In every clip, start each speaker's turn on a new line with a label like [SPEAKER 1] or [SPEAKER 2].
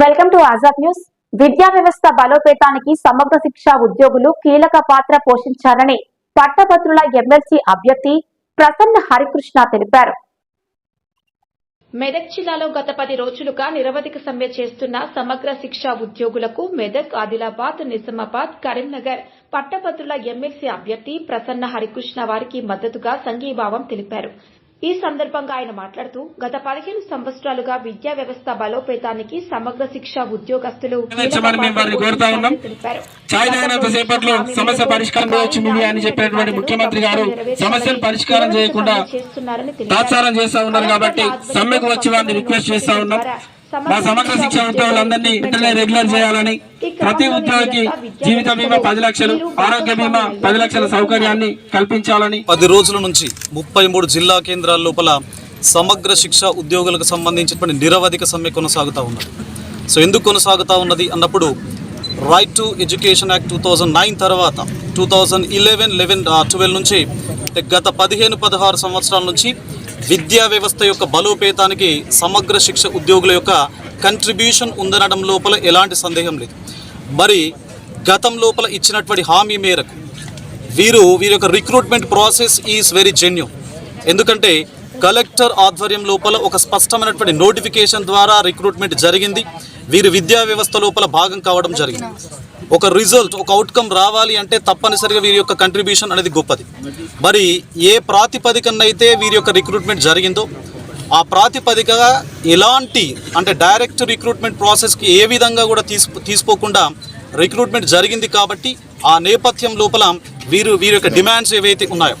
[SPEAKER 1] Welcome to Azad news విద్యా వ్యవస్థ బలోపేతానికి సమగ్ర శిక్ష ఉద్యోగులు కీలక పాత్ర పోషించారని పట్టభద్రుల ఎమ్మెల్సీ అభ్యర్థి ప్రసన్న హరికృష్ణ తెలిపారు.
[SPEAKER 2] మెదక్ జిల్లాలో గత పది రోజులుగా నిరవధిక సమ్మె చేస్తున్న సమగ్ర శిక్ష ఉద్యోగులకు మెదక్ ఆదిలాబాద్ నిజామాబాద్ కరీంనగర్ పట్టభద్రుల ఎమ్మెల్సీ అభ్యర్థి ప్రసన్న హరికృష్ణ వారికి మద్దతుగా సంఘీభావం తెలిపారు. ఈ సందర్భంగా ఆయన మాట్లాడుతూ గత పదిహేను సంవత్సరాలుగా విద్యా వ్యవస్థ బలోపేతానికి సమగ్ర శిక్ష ఉద్యోగస్తులు
[SPEAKER 3] సేపట్లో సమస్య పరిష్కారం వచ్చింది అని చెప్పినటువంటి ముఖ్యమంత్రి గారు సమస్యను పరిష్కారం చేయకుండా తాత్సారం చేస్తా ఉన్నారు కాబట్టి సమ్మెకు వచ్చి వారిని రిక్వెస్ట్ చేస్తా ఉన్నాం. మా సమగ్ర శిక్ష ఉద్యోగులందరినీ వెంటనే రెగ్యులర్ చేయాలని ప్రతి ఉద్యోగికి జీవిత బీమా పది లక్షలు ఆరోగ్య బీమా పది లక్షల సౌకర్యాన్ని కల్పించాలని
[SPEAKER 4] పది రోజుల నుంచి ముప్పై మూడు జిల్లా కేంద్రాల లోపల సమగ్ర శిక్ష ఉద్యోగులకు సంబంధించినటువంటి నిరవధిక సమ్మె కొనసాగుతూ ఉన్నది. సో ఎందుకు కొనసాగుతూ ఉన్నది అన్నప్పుడు right to education act two thousand nine తర్వాత two thousand eleven eleven twelve నుంచి గత పదిహేను పదహారు సంవత్సరాల నుంచి విద్యా వ్యవస్థ యొక్క బలోపేతానికి సమగ్ర శిక్ష ఉద్యోగుల యొక్క కంట్రిబ్యూషన్ ఉందనడం లోపల ఎలాంటి సందేహం లేదు. మరి గతం లోపల ఇచ్చినటువంటి హామీ మేరకు వీరు వీరి యొక్క recruitment process is very genuine ఎందుకంటే కలెక్టర్ ఆధ్వర్యం లోపల ఒక స్పష్టమైనటువంటి నోటిఫికేషన్ ద్వారా రిక్రూట్మెంట్ జరిగింది. వీరు విద్యా వ్యవస్థ లోపల భాగం కావడం జరిగింది. ఒక రిజల్ట్ ఒక అవుట్కమ్ రావాలి అంటే తప్పనిసరిగా వీరి యొక్క కంట్రిబ్యూషన్ అనేది గొప్పది. మరి ఏ ప్రాతిపదికనైతే వీరి యొక్క రిక్రూట్మెంట్ జరిగిందో ఆ ప్రాతిపదికగా ఎలాంటి అంటే డైరెక్ట్ రిక్రూట్మెంట్ ప్రాసెస్కి ఏ విధంగా కూడా తీసు తీసుకోకుండా రిక్రూట్మెంట్ జరిగింది కాబట్టి ఆ నేపథ్యం లోపల వీరు వీరి యొక్క డిమాండ్స్ ఏవైతే ఉన్నాయో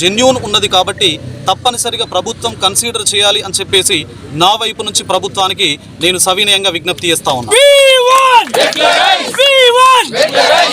[SPEAKER 4] జెన్యూన్ ఉన్నది కాబట్టి తప్పనిసరిగా ప్రభుత్వం కన్సిడర్ చేయాలి అని చెప్పేసి నా వైపు నుంచి ప్రభుత్వానికి నేను సవినయంగా విజ్ఞప్తి చేస్తా ఉన్నా. Vem, vem, vem.